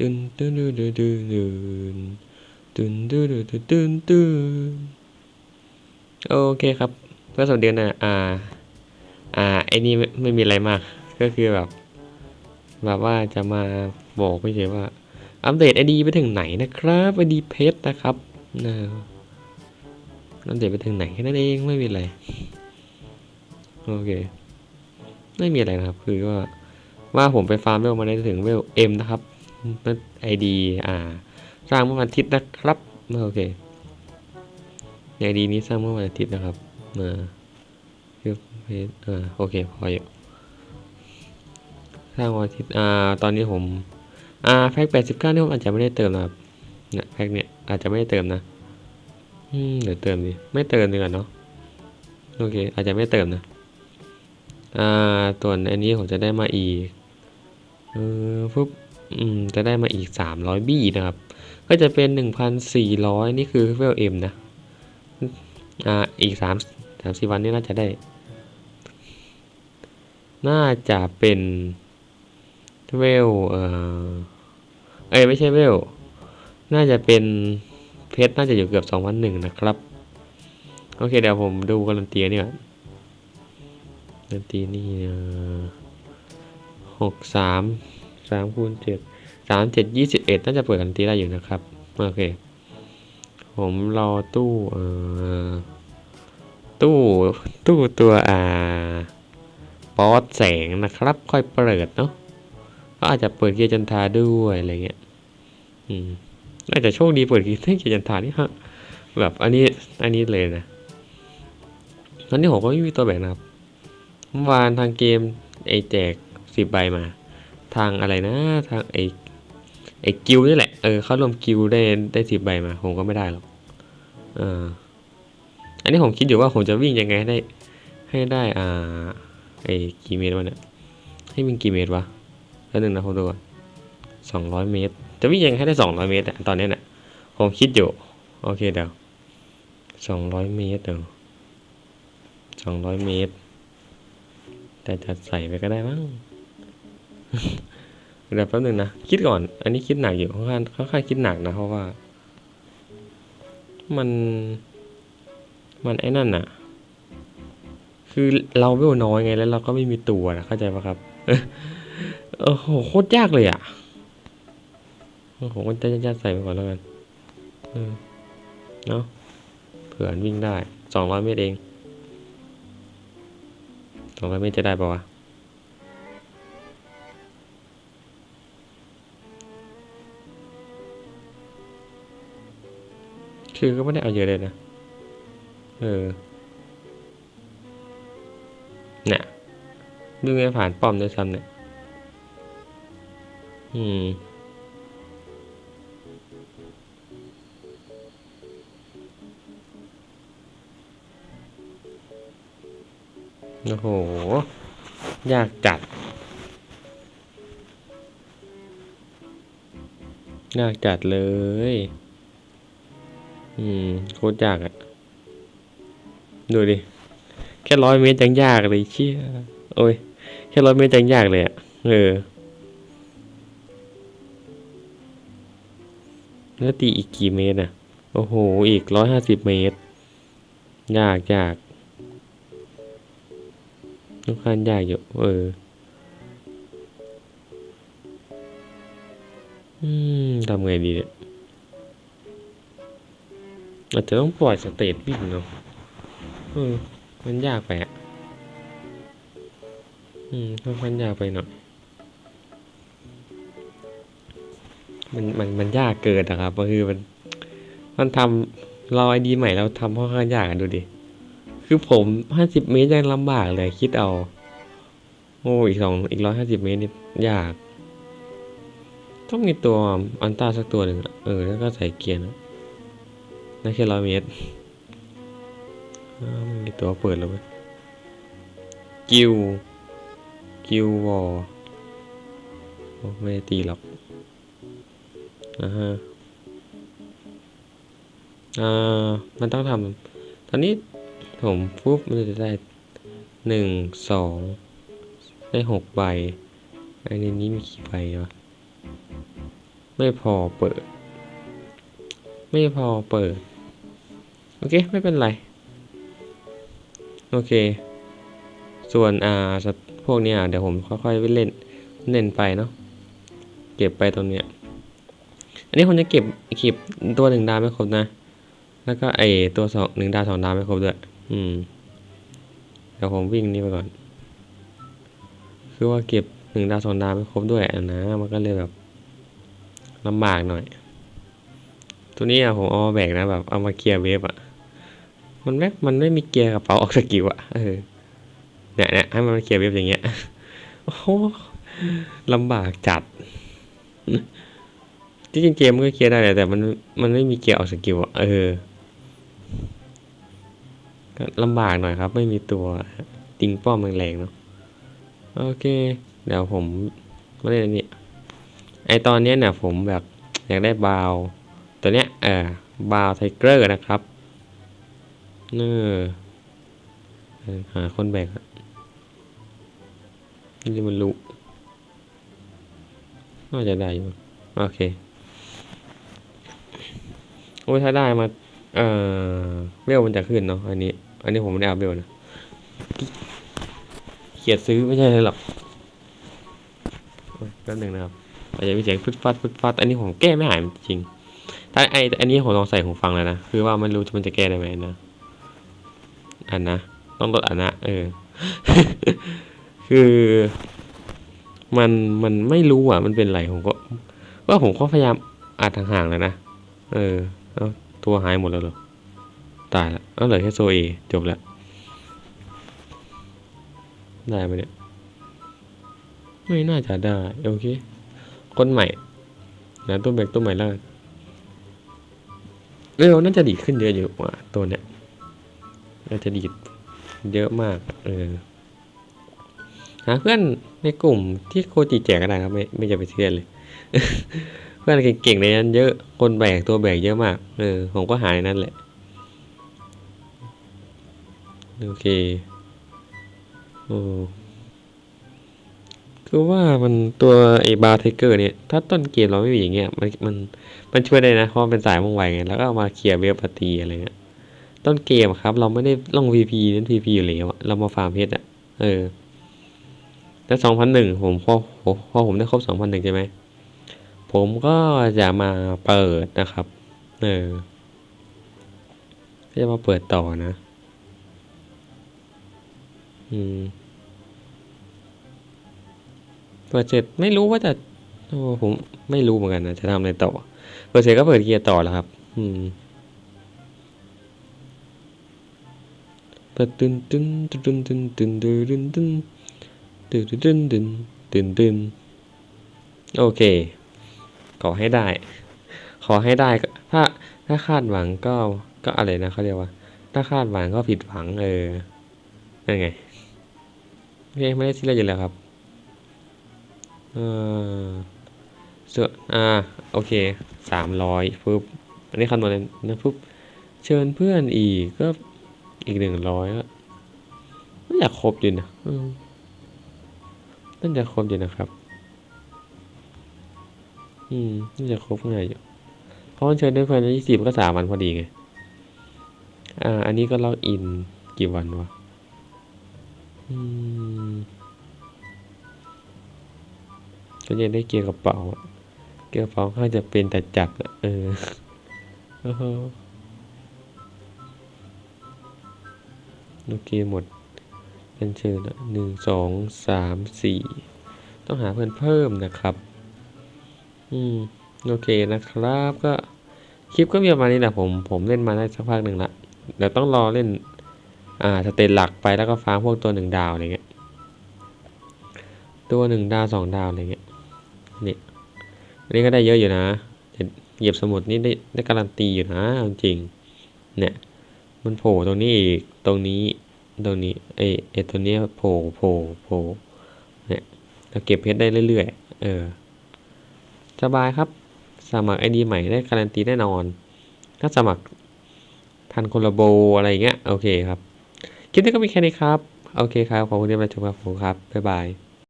ตึนตึนตึนตึนตึนตึนตึนตึนตึนตึนตึนโอเคครับก็สวัสดีนะอ่าอ่าไอ้นี่ไม่ไม่มีอะไรมาก ก็คือแบบ แบบว่าจะมาบอกไม่ใช่ว่า อัปเดตไอดีไปถึงไหนนะครับไอดีเพชรนะครับนะอัปเดตไปถึงไหนแค่นั้นเองไม่มีอะไรโอเคไม่มีอะไรนะครับ คือว่าว่าผมไปฟาร์มเวลมาได้ถึงเวลเอ็มนะครับ ไอดีอ่า สร้างเมื่อวันอาทิตย์นะครับโอเคไอดีนี้สร้างเมื่อวันอาทิตย์นะครับอ่าคือเพจอ่าโอเคพออยู่สร้างวันอาทิตย์อ่าตอนนี้ผมอ่าแพ็กแปดสิบเก้านี่ผมอาจจะไม่ได้เติมนะครับเนี่ยแพ็กเนี่ยอาจจะไม่ได้เติมนะอืมเดี๋ยวเติมดิไม่เติมดีกว่าเนาะโอเค อาจจะไม่เติมนะอ่าส่วนอันนี้ผมจะได้มาอีกเออปุ๊บ อืมจะได้มาอีก 300 บี้นะครับ ก็จะเป็น 1,400 นี่คือเวลเอ็มนะ อ่า อีก3 3 4วันนี้น่าจะได้ น่าจะเป็นเวลเอ่อ เอ้ยไม่ใช่เวล น่าจะเป็นเพชรน่าจะอยู่เกือบ 2,001 นะครับ โอเคเดี๋ยวผมดูการันตีนี่ก่อนการันตีนี่หกสาม สามคูณเจ็ดสามเจ็ดยี่สิบเอ็ดน่าจะเปิดกันตีได้อยู่นะครับ โอเค ผมรอตู้เอ่อตู้ตู้ตัวอ่าปอสแสงนะครับ ค่อยเปิดเนาะก็อาจจะเปิดเกียร์จันทราด้วยอะไรเงี้ย อืมอาจจะโชคดีเปิดเกียร์จันทานี่ฮะ แบบอันนี้อันนี้เลยนะตอนนี้ผมก็ไม่มีตัวแบ่งนะครับ เมื่อวานทางเกมไอแจกสิบใบมา ทางอะไรนะ ทางไอไอกิวนี่แหละ เออเขารวมกิวได้ได้สิบใบมา ผมก็ไม่ได้หรอกเอออันนี้ผมคิดอยู่ว่าผมจะวิ่งยังไงให้ได้ให้ได้อ่าไอกี่เมตรวะเนี่ย ให้วิ่งกี่เมตรวะแล้วหนึ่งนะผมดูก่อนสองร้อยเมตร จะวิ่งยังไงให้ได้สองร้อยเมตรอะตอนนี้น่ะผมคิดอยู่ โอเคเดี๋ยวสองร้อยเมตรเดี๋ยวสองร้อยเมตร แต่จะใส่ไปก็ได้มั้ง เดี๋ยวแป๊บนึงนะ คิดก่อน อันนี้คิดหนักอยู่ค่อนข้างค่อนข้างคิดหนักนะ เพราะว่า มัน มันไอ้นั่นน่ะคือเราเวลน้อยไงแล้วเราก็ไม่มีตัวนะเข้าใจปะครับโอ้โหโคตรยากเลยอะโอ้โหก็จะจะใส่ไปก่อนแล้วกันเออเนาะเผื่อวิ่งได้สองร้อยเมตรเองสองร้อยเมตรจะได้ปะวะ คือก็ไม่ได้เอาเยอะเลยนะ เออ เนี่ยดูไงผ่านป้อมด้วยซ้ำเนี่ย อืมโอ้โห ยากจัด ยากจัดเลย อืมโคตรยากอะดูดิ แค่ร้อยเมตรยังยากเลยเชี่ยโอ้ย แค่ร้อยเมตรยังยากเลยอะเออแล้วตีอีกกี่เมตรอะโอ้โห อีกร้อยห้าสิบเมตร ยากยากทุกขันยากอยู่ เออ อืมทำไงดีเนี่ย อาจจะต้องปล่อยสเตตวิ่งเนาะเออมันยากไปอะ อืมค่อนข้างยากไปหน่อย มันมันมันยากเกินนะครับก็คือมันมันทำเราไอดีใหม่เราทำค่อนข้างยากดูดิ คือผมห้าสิบเมตรยังลำบากเลยคิดเอา โอ้อีกสองอีกร้อยห้าสิบเมตรนี่ยาก ต้องมีตัวอันต้าสักตัวหนึ่งเออ แล้วก็ใส่เกียร์นะ ได้แค่ร้อยเมตรมีตัวเปิดแล้วเว้ยกิวกิววอลไม่ได้ตีหรอกอ่าฮะอ่ามันต้องทำตอนนี้ผมปุ๊บมันจะได้หนึ่งสองได้หกใบไอ้ในนี้มีกี่ใบวะไม่พอเปิด ไม่พอเปิด โอเค ไม่เป็นไร โอเค ส่วนอ่าพวกเนี้ยเดี๋ยวผมค่อยๆไปเล่นเล่นไปเนาะเก็บไปตรงเนี้ยอันนี้ผมจะเก็บเก็บตัวหนึ่งดาวไม่ครบนะ แล้วก็ไอตัวสองหนึ่งดาวสองดาวไม่ครบด้วย อืมเดี๋ยวผมวิ่งนี่ไปก่อน คือว่าเก็บหนึ่งดาวสองดาวไม่ครบด้วยนะ มันก็เลยแบบลำบากหน่อย ตัวนี้อะผมเอามาแบกนะแบบเอามาเคลียร์เวฟอะ มันไม่ มันไม่มีเกียร์กระเป๋าออกสกิลอะเออเนี่ยเนี่ยให้มันเคลียร์เวฟอย่างเงี้ย โอ้ลำบากจัดที่จริงเกมมันก็เคลียร์ได้แหละแต่มัน มันไม่มีเกียร์ออกสกิลอะเออก็ลำบากหน่อยครับ ไม่มีตัวติงป้อมแรงๆเนาะ โอเค เดี๋ยวผมมาเล่นอันนี้ ไอตอนเนี้ยเนี่ยผมแบบอยากได้บาว ตัวเนี้ย เออบาวไทเกอร์นะครับ เออหาคนแบกอะนี่มันรู้น่าจะได้อยู่ โอเค โอ้ยถ้าได้มา เอ่อเวลมันจะขึ้นเนาะ อันนี้ อันนี้ผมไม่ได้เอาเวลนะ เขียดซื้อไม่ใช่เลยหรอกอ้ยแป๊บหนึ่งนะครับ อาจจะมีเสียงฟึดฟัดฟึดฟัด อันนี้ผมแก้ไม่หายจริง ถ้าไออันนี้ผมลองใส่หูฟังแล้วนะ คือว่าไม่รู้มันจะแก้ได้ไหมนะ อันนะ ต้องลดอันนะ เออ คือมันมันไม่รู้อะ มันเป็นไรผมก็ ว่าผมก็พยายามอัดห่างๆแล้วนะ เออเอาตัวหายหมดแล้วหรอ ตายละเอาเหลือแค่โซเอจบแล้วได้ไหมเนี่ย ไม่น่าจะได้ โอเค คนใหม่ นะตัวแบกตัวใหม่แล้วเร็วน่าจะดีขึ้นเยอะอยู่ว่าตัวเนี้ย น่าจะดีดเยอะมาก เออ หาเพื่อนในกลุ่มที่โคจิแจกก็ได้ครับ ไม่ไม่จะไปเชื่อเลย เพื่อนเก่งๆในนั้นเยอะ คนแบกตัวแบกเยอะมาก เออ ผมก็หาในนั้นแหละ โอเค โอ้คือว่ามันตัวไอ้บาร์เทเกอร์เนี่ย ถ้าต้นเกมเราไม่มีอย่างเงี้ย มันมันมันช่วยได้นะ เพราะมันเป็นสายม่งไวไง แล้วก็เอามาเคลียร์เวฟปตีอะไรเงี้ย ต้นเกมครับ เราไม่ได้ลง VP เน้น VP อยู่แล้วเรามาฟาร์มเพชรอะเออ แล้วสองพันหนึ่งผมพอพอผมได้ครบสองพันหนึ่งใช่ไหม ผมก็จะมาเปิดนะครับ เออก็จะมาเปิดต่อนะ อืมเปิดเสร็จไม่รู้ว่าจะโอ้ผมไม่รู้เหมือนกันนะจะทำอะไรต่อ เปิดเสร็จก็เปิดเกียร์ต่อแล้วครับ อืม ปตึนตึนตึนตึนตึนตึนตึนตึนตึนตึนตึนตึนตึนโอเค ขอให้ได้ ขอให้ได้ถ้าถ้าคาดหวังก็ก็อะไรนะเขาเรียกว่า ถ้าคาดหวังก็ผิดหวังเออนั่นไงโอเคไม่ได้ซีเรียสอยู่แล้วครับเออส่วนอ่าโอเคสามร้อยปุ๊บอันนี้คำนวณเลยนะปุ๊บเชิญเพื่อนอีกก็ อีกหนึ่งร้อยก็ไม่อยากครบอยู่นะน่าจะครบอยู่นะครับ อืมน่าจะครบง่ายอยู่เพราะมันเชิญด้ภายในยี่สิบก็สามวันพอดีไง อ่า อันนี้ก็ล็อกอินกี่วันวะ อืมก็ยังได้เกียร์กระเป๋า เกียร์กระเป๋าค่อนข้าจะเป็นแต่จับอะเออ โอ้โหโอเคหมดเป็นเชิญละหนึ่งสองสามสี่ต้องหาเพื่อนเพิ่มนะครับ อืม โอเคนะครับ ก็คลิปก็มีประมาณนี้แหละผม ผมเล่นมาได้สักพักหนึ่งละเดี๋ยวต้องรอเล่น อ่าสเตนหลักไปแล้วก็ฟาพวกตัวหนึ่งดาวอะไรเงี้ย ตัวหนึ่งดาวสองดาวอะไรเงี้ย นี่อันนี้ก็ได้เยอะอยู่นะเหยียบสมุดนี่ได้ได้การันตีอยู่นะจริง เนี่ย มันโผล่ตรงนี้อีก ตรงนี้ ตรงนี้ไอไอตัวเนี้ยโผล่โผล่โผล่เนี่ยเราเก็บเพชรได้เรื่อยๆ เออ สบายครับ สมัครไอดีใหม่ได้การันตีแน่นอน ถ้าสมัครทันคนละโบอะไรเงี้ย โอเคครับ คลิปนี้ก็มีแค่นี้ครับ โอเคครับ ขอบคุณที่มาชมครับผมครับ บ๊ายบาย